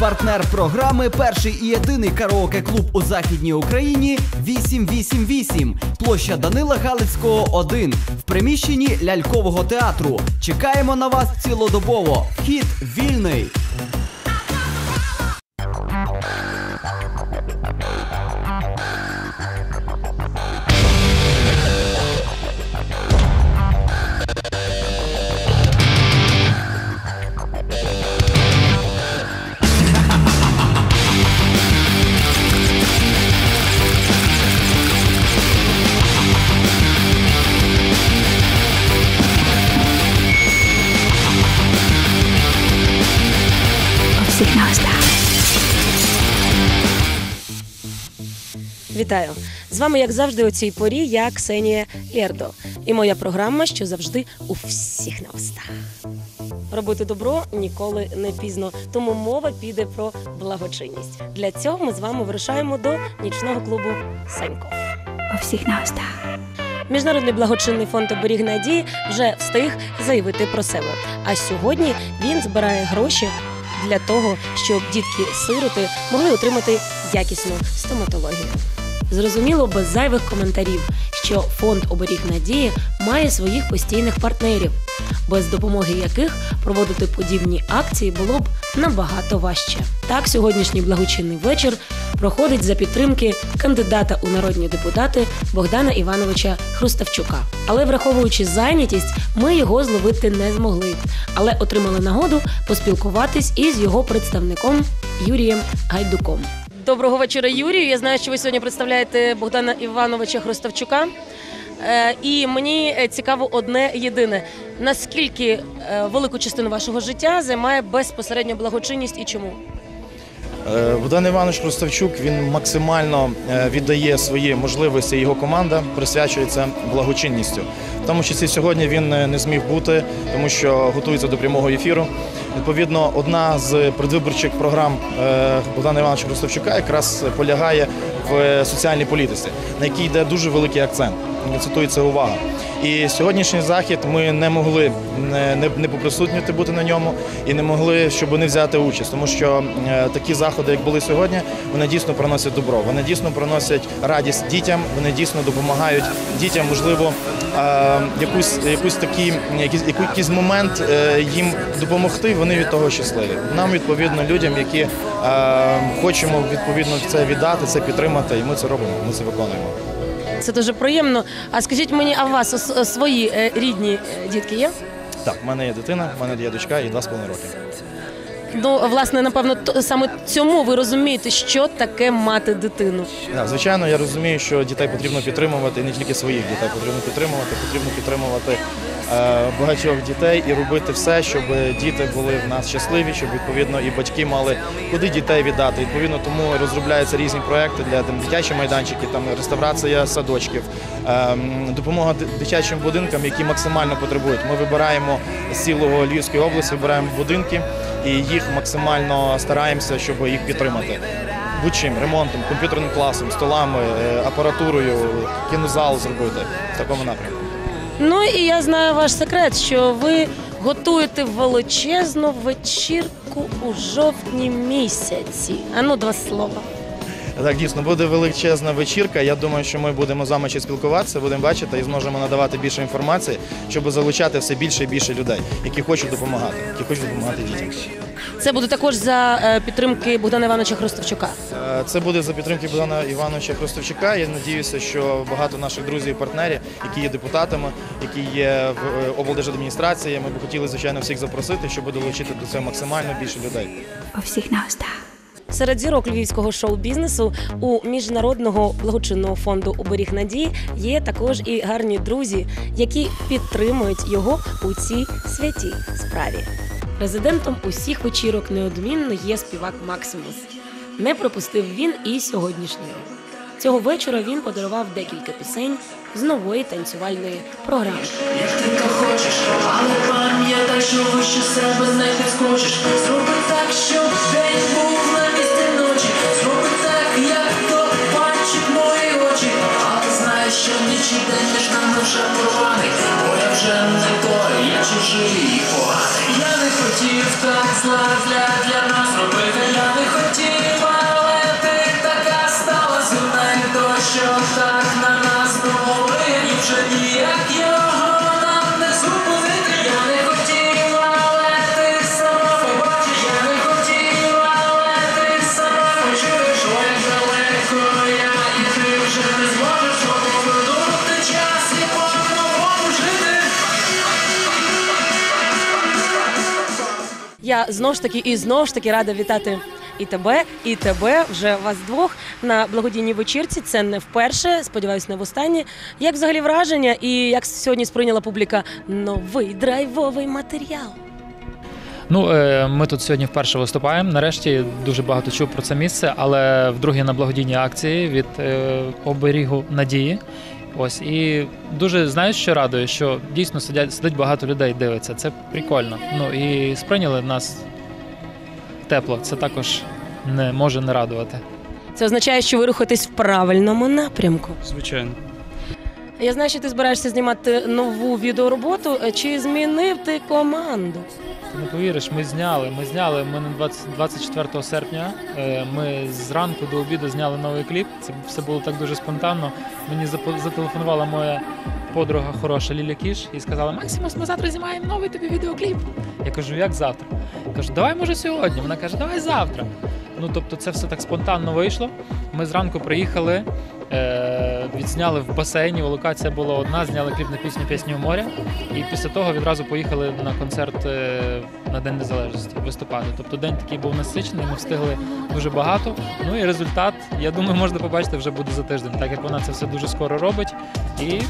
Партнер програми перший і єдиний караоке-клуб у західній Україні 888. Площа Данила Галицького 1 в приміщенні лялькового театру. Чекаємо на вас цілодобово. Вхід вільний. Вітаю! З вами, як завжди, у цій порі я Ксенія Лєрдо. І моя програма, що завжди у всіх на устах. Робити добро ніколи не пізно, тому мова піде про благочинність. Для цього ми з вами вирушаємо до нічного клубу Санько. У всіх на устах. Міжнародний благочинний фонд оберіг надії вже встиг заявити про себе. А сьогодні він збирає гроші для того, щоб дітки-сироти могли отримати якісну стоматологію. Зрозуміло, без зайвих коментарів, що фонд оберіг надії має своїх постійних партнерів, без допомоги яких проводити подібні акції було б набагато важче. Так, сьогоднішній благочинний вечір проходить за підтримки кандидата у народні депутати Богдана Івановича Хруставчука. Але враховуючи зайнятість, ми його зловити не змогли, але отримали нагоду поспілкуватись із його представником Юрієм Гайдуком. Доброго вечора, Юрію. Я знаю, що ви сьогодні представляєте Богдана Івановича Хруставчука. Е, І мені е, цікаво одне єдине: наскільки е, велику частину вашого життя займає безпосередньо благочинність і чому? Е, Богдан Іванович Хруставчук він максимально е, віддає свої можливості. Його команда присвячується благочинністю. В тому числі сьогодні він е, не зміг бути, тому що готується до прямого ефіру. Відповідно, одна з предвиборчих програм Богдана Івановича Хруставчука якраз полягає в соціальній політиці, на якій йде дуже великий акцент. Цитується увага. І сьогоднішній захід ми не могли не, не, не поприсутніти бути на ньому і не могли, щоб не взяти участь, тому що е, такі заходи, як були сьогодні, вони дійсно приносять добро. Вони дійсно приносять радість дітям. Вони дійсно допомагають дітям, можливо, е, якусь якусь такі якийсь, якийсь момент е, їм допомогти. Вони від того щасливі. Нам відповідно людям, які хочемо відповідно це віддати, це підтримати, і ми це робимо. Ми це виконуємо. Це дуже приємно. А скажіть мені, а у вас свої е, рідні е, дітки є? Так, в мене є дитина, в мене є дочка і два з половиною роки. Ну, власне, напевно, саме цьому ви розумієте, що таке мати дитину. Да, звичайно, я розумію, що дітей потрібно підтримувати, і не тільки своїх дітей потрібно підтримувати, потрібно підтримувати багатьох дітей і робити все, щоб діти були в нас щасливі, щоб відповідно і батьки мали куди дітей віддати. Відповідно, тому розробляються різні проекти для там, дитячі майданчики, там реставрація садочків, ем, допомога дитячим будинкам, які максимально потребують. Ми вибираємо з цілого Львівської області, вибираємо будинки і їх максимально стараємося, щоб їх підтримати будь-чим, ремонтом, комп'ютерним класом, столами, е, апаратурою, кінозал зробити в такому напрямку. Ну і я знаю ваш секрет, що ви готуєте величезну вечірку у жовтні місяці. А ну, два слова. Так, дійсно, буде величезна вечірка. Я думаю, що ми будемо з вами ще спілкуватися, будемо бачити і зможемо надавати більше інформації, щоб залучати все більше і більше людей, які хочуть допомагати, які хочуть допомагати дітям. Це буде також за е, підтримки Богдана Івановича Хрустовчука. Е, Це буде за підтримки Богдана Івановича Хростовчука. Я надіюся, що багато наших друзів і партнерів, які є депутатами, які є в е, облдержадміністрації, ми б хотіли, звичайно, всіх запросити, щоб долучити до цього максимально більше людей. У всіх на устах. Серед зірок львівського шоу-бізнесу у міжнародного благочинного фонду Оберіг надії є також і гарні друзі, які підтримують його у цій святій справі. Резидентом усіх вечірок неодмінно є співак Максимус. Не пропустив він і сьогоднішнього. Цього вечора він подарував декілька пісень з нової танцювальної програми. Як ти то хочеш, але пам'ятай, що вище себе не підскочиш. Зроби так, щоб день був на місці ночі. Між нами вже порваний. Бо я вже не той, я чужий і поганий. Я не хотів так зла для нас робити. Знову ж таки і знову ж таки рада вітати і тебе, і тебе, вже вас двох на благодійній вечірці. Це не вперше, сподіваюся, не востаннє. Як взагалі враження, і як сьогодні сприйняла публіка новий драйвовий матеріал? Ну, е, ми тут сьогодні вперше виступаємо. Нарешті дуже багато чув про це місце, але вдруге на благодійній акції від е, оберігу надії. Ось і дуже знаєш, що радує, що дійсно сидять сидить багато людей, дивиться. Це прикольно. Ну і сприйняли нас тепло. Це також не може не радувати. Це означає, що ви рухаєтесь в правильному напрямку. Звичайно. Я знаю, що ти збираєшся знімати нову відеороботу. Чи змінив ти команду? Не повіриш, ми зняли. Ми зняли. Ми на 20, 24 серпня. е, Ми зранку до обіду зняли новий кліп. Це все було так дуже спонтанно. Мені зателефонувала моя подруга хороша Ліля Кіш і сказала: Максимус, ми завтра знімаємо новий тобі відеокліп. Я кажу, як завтра? Кажу, давай може сьогодні. Вона каже, давай завтра. Ну тобто, це все так спонтанно вийшло. Ми зранку приїхали. Е, Відзняли в басейні, локація була одна, зняли кліп на пісню Пісні у моря. І після того відразу поїхали на концерт е, на День Незалежності виступати. Тобто день такий був насичений, ми встигли дуже багато. Ну і результат, я думаю, можна побачити вже буде за тиждень, так як вона це все дуже скоро робить. І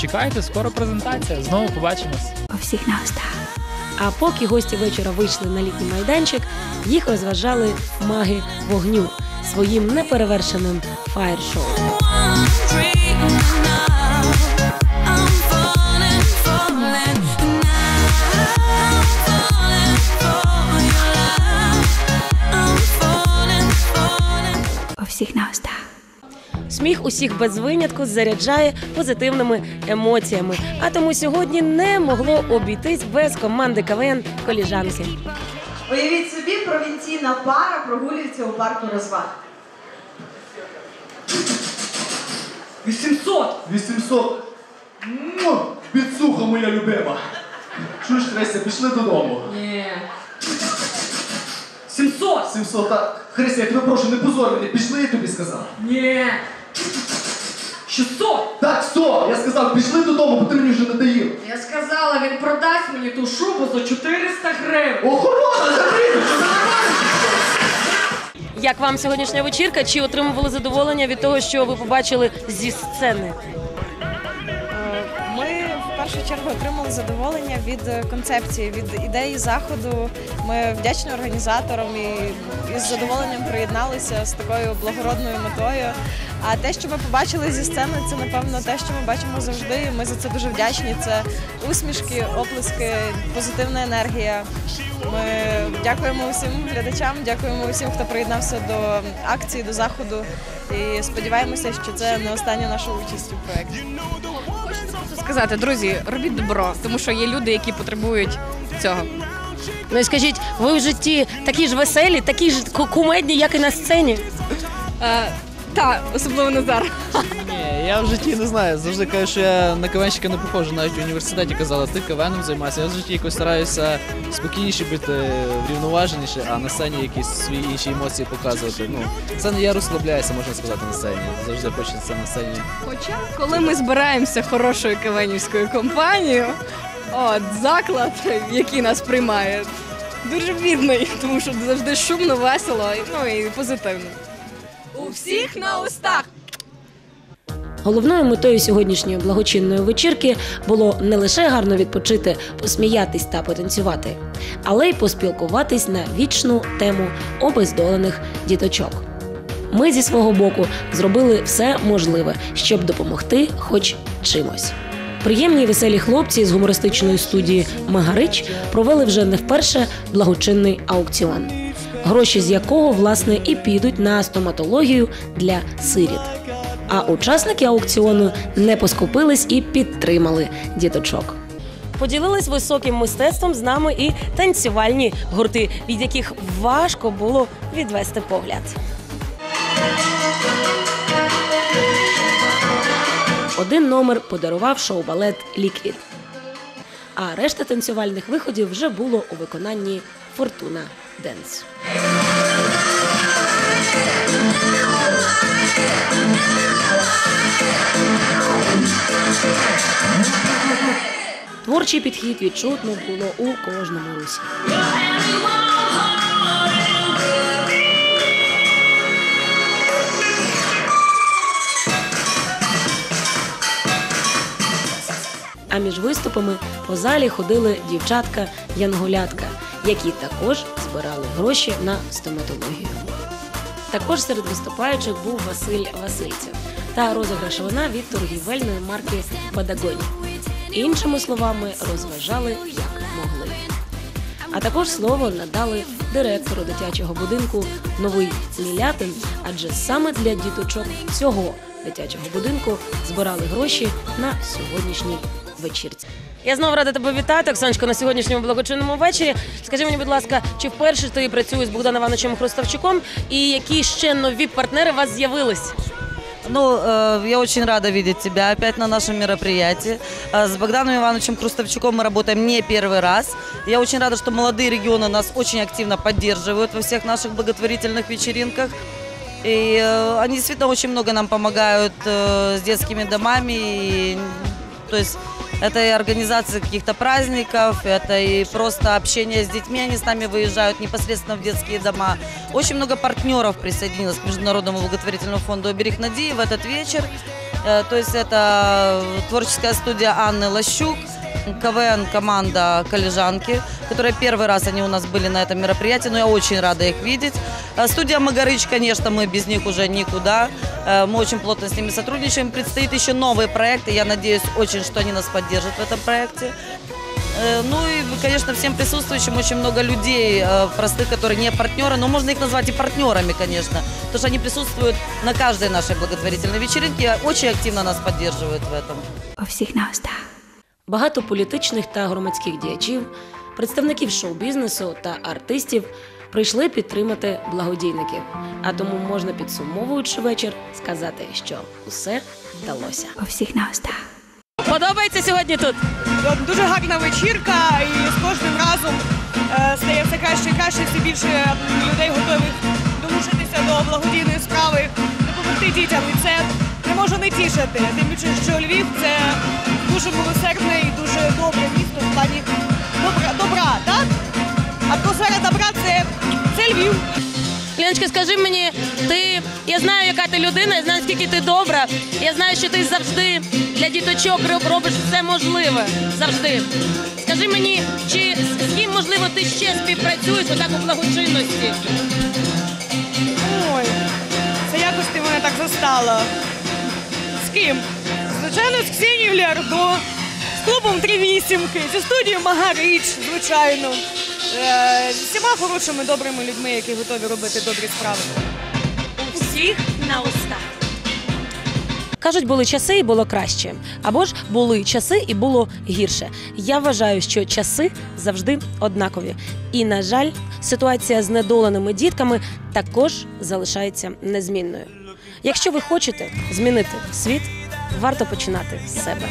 чекайте, скоро презентація. Знову побачимось. У всіх на устах. А поки гості вечора вийшли на літній майданчик, їх розважали маги вогню своїм неперевершеним фаєр-шоу. Всіх на устах. Сміх усіх без винятку заряджає позитивними емоціями. А тому сьогодні не могло обійтись без команди КВН коліжанки. Уявіть собі, провінційна пара прогулюється у парку розваг. 800! 800! Ну, підсуха моя любима. Чуєш, Христя, пішли додому. Ні. 700! 700, так. Христя, я тебе прошу, не позор мене, пішли, я тобі сказав. Ні. 600! Так, 100! Я сказав, пішли додому, бо ти мені вже надоїв. Я сказала, він продасть мені ту шубу за 400 гривень. Охорона, заберіть, що за нормально? Як вам сьогоднішня вечірка? Чи отримували задоволення від того, що ви побачили зі сцени? Першу чергу отримали задоволення від е, концепції, від ідеї заходу. Ми вдячні організаторам і із задоволенням приєдналися з такою благородною метою. А те, що ми побачили зі сцени, це напевно те, що ми бачимо завжди. і Ми за це дуже вдячні. Це усмішки, оплески, позитивна енергія. Ми дякуємо усім глядачам, дякуємо усім, хто приєднався до акції, до заходу. І сподіваємося, що це не остання наша участь у проєкті. Сказати, друзі, робіть добро, тому що є люди, які потребують цього. Ну і скажіть, ви в житті такі ж веселі, такі ж ку- кумедні, як і на сцені? Е, та, особливо Назар. Я в житті не знаю. Завжди кажу, що я на КВНщика не похожу. Навіть в університеті казали, ти КВНом займаєшся. Я в житті якось стараюся спокійніше бути, врівноваженіше, а на сцені якісь свої інші емоції показувати. Ну, це не я розслабляюся, можна сказати, на сцені. Завжди хочеться на сцені. Хоча, коли ми збираємося хорошою кавенівською компанією, от заклад, який нас приймає, дуже бідний, тому що завжди шумно, весело, ну і позитивно. У всіх на устах! Головною метою сьогоднішньої благочинної вечірки було не лише гарно відпочити, посміятись та потанцювати, але й поспілкуватись на вічну тему обездолених діточок. Ми зі свого боку зробили все можливе, щоб допомогти хоч чимось. Приємні веселі хлопці з гумористичної студії Магарич провели вже не вперше благочинний аукціон, гроші з якого власне і підуть на стоматологію для сиріт. А учасники аукціону не поскупились і підтримали діточок. Поділились високим мистецтвом з нами і танцювальні гурти, від яких важко було відвести погляд. Один номер подарував шоу-балет Ліквід. А решта танцювальних виходів вже було у виконанні Фортуна Денс. Творчий підхід відчутно було у кожному русі. А між виступами по залі ходили дівчатка-янголятка, які також збирали гроші на стоматологію. Також серед виступаючих був Василь Васильцев та розіграшовина від торгівельної марки Падагоні. Іншими словами, розважали як могли. А також слово надали директору дитячого будинку Новий Мілятин, адже саме для діточок цього дитячого будинку збирали гроші на сьогоднішній вечірці. Я знову рада тебе вітати, Оксаночко, на сьогоднішньому благочинному вечорі. Скажи мені, будь ласка, чи вперше ти працюєш з Богданом Івановичем Хруставчуком, і які ще нові партнери у вас з'явились? Ну, э, я очень рада видеть тебя опять на нашем мероприятии. Э, С Богданом Ивановичем Крустовчуком мы работаем не первый раз. Я очень рада, что молодые регионы нас очень активно поддерживают во всех наших благотворительных вечеринках. И э, они действительно очень много нам помогают э, с детскими домами. И, то есть это и организация каких-то праздников, это и просто общение с детьми. Они с нами выезжают непосредственно в детские дома. Очень много партнеров присоединилось к Международному благотворительному фонду «Оберег Надии» в этот вечер. Э, То есть это творческая студия Анны Лощук, КВН команда «Коллежанки», которые первый раз они у нас были на этом мероприятии, но я очень рада их видеть. Э, Студия «Магарыч», конечно, мы без них уже никуда. Э, Мы очень плотно с ними сотрудничаем. Предстоит еще новые проекты. Я надеюсь очень, что они нас поддержат в этом проекте. Э, Ну и, конечно, всем присутствующим очень много людей, простых, которые не партнеры, но можно их назвать и партнерами, конечно, потому что они присутствуют на каждой нашей благотворительной вечеринке, очень активно нас поддерживают в этом. У всіх на устах. Багато політичних та громадських діячів, представників шоу-бізнесу та артистів прийшли підтримати благодійників. А тому можна, підсумовуючи вечір, сказати, що усе вдалося. У всіх на устах. Подобається сьогодні тут? Дуже гарна вечірка, і з кожним разом е, стає все краще і краще, все більше людей готових долучитися до благодійної справи, допомогти дітям. І це не може не тішити. Тим більше, що Львів це дуже милосердне і дуже добре місто в плані добра, добра так? Атмосфера добра це, це Львів. Леночка, скажи мені, ти я знаю, яка ти людина, я знаю, скільки ти добра. Я знаю, що ти завжди для діточок робиш все можливе. Завжди. Скажи мені, чи з ким можливо ти ще співпрацюєш отак у благочинності? Ой, це якось ти мене так застала. З ким? Звичайно, з Ксенією Лярдо, з клубом «Три вісімки», зі студією Магарич, звичайно. Е, з всіма хорошими, добрими людьми, які готові робити добрі справи. У всіх на устах. Кажуть, були часи і було краще. Або ж були часи і було гірше. Я вважаю, що часи завжди однакові. І, на жаль, ситуація з недоленими дітками також залишається незмінною. Якщо ви хочете змінити світ, варто починати з себе.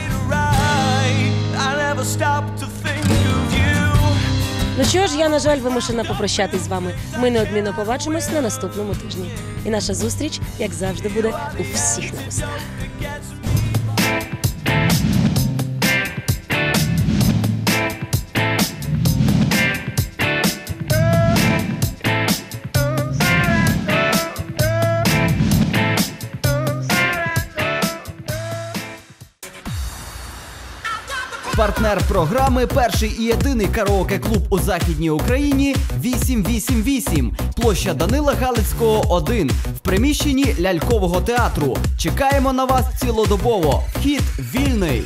Ну що ж, я, на жаль, вимушена попрощатись з вами. Ми неодмінно побачимось на наступному тижні. І наша зустріч, як завжди, буде у всіх на Партнер програми перший і єдиний караоке-клуб у західній Україні 888. Площа Данила Галицького 1 в приміщенні лялькового театру. Чекаємо на вас цілодобово. Вхід вільний.